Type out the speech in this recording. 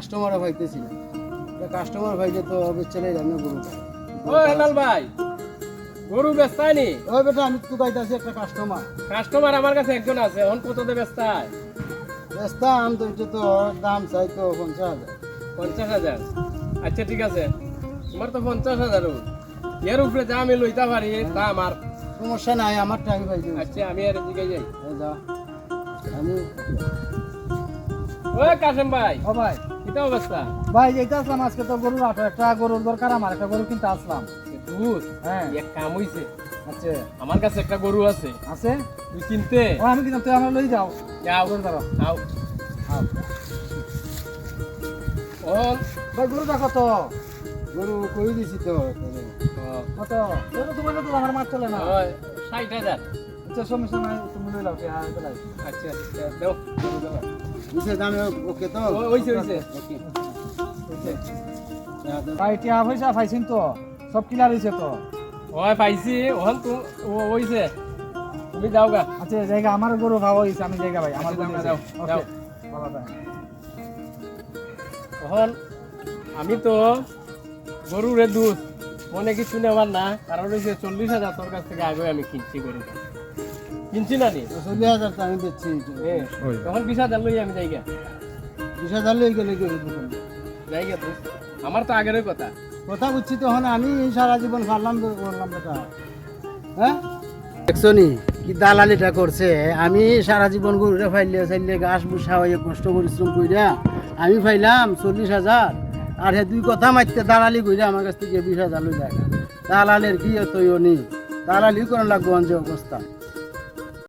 কাস্টমারও পাইতেছি না। কাস্টমার পাইলে তো বেচলে আমি গরু ও হেলাল ভাই গরু বেচতায়নি? ওই বেটা আমি তো পাইতেছি একটা কাস্টমার কাস্টমার আমার কাছে একজন আছে এখন কততে বেচতায়? বেচতাম তো এটা তো দাম চাই তো পঞ্চাশ হাজার। পঞ্চাশ হাজার? আচ্ছা ঠিক আছে। তোমার তো পঞ্চাশ হাজার এর উপরে যা আমি লইতে পারি দাম আর সমস্যা নাই আমার টাইম পাইছি আচ্ছা আমি আর এদিকে যাই। যা আমি ও কাশেম ভাই। ও ভাই। কিতা অবস্থা ভাই এইটা আসলাম আজকে তো গরুর হাটে একটা গরুর দরকার আমার একটা গরু কিনতে আসলাম। দুধ হ্যাঁ। এক কাম হইছে। আচ্ছা আমার কাছে একটা গরু আছে। আছে? তুই কিনতে? ও আমি কিনতাম তুই আমার লই যাও। যাও। গরু দাঁড়াও আও ও ভাই গরু দেখো তো। গরু কই দিছি তো? কত? গরু তোমার তো আমার মাছ চলে না। ষাট হাজার। আচ্ছা সমস্যা নাই তুমি লই লাও আচ্ছা, দাও। গরু দাও। দিছে দামে ওকে তো? ও, হইছে হইছে ওকে। হইছে। ভাই টিয়া পয়সা পাইছেন তো? সব ক্লিয়ার হয়েছে তো? ওই পাইছি। ওহন তু ও তুমি যাও গা। আচ্ছা জায়গা আমার গরু হয়েছে আমি জায়গা ভাই আমার আচ্ছা, গরু যাও। যাও, আমি তো গরুরে দুধ মনে কিছু নেওয়ার না কারণ হচ্ছে চল্লিশ হাজার তোর কাছ থেকে আগে আমি কিনছি গরু কিনছি না নি? চল্লিশ হাজার তো আমি বেচছি তখন বিশ হাজার লই আমি যাইগা বিশ হাজার লই গেলে যাইগা তুই আমার তো আগের কথা। কথা বুঝছি তখন আমি সারা জীবন পারলাম তো করলাম বেটা হ্যাঁ? দেখছনি কি দালালিটা করছে? আমি সারা জীবন গরুরে ফাইলে চাইলে ঘাস বুসা হয়ে কষ্ট পরিশ্রম কইরা আমি ফাইলাম চল্লিশ হাজার। আর হে দুই কথা মারতে দালালি কইরা আমার কাছ থেকে বিশ হাজার লই দেখা দালালের কি তৈরি দালালি করার লাগবো যে অবস্থা।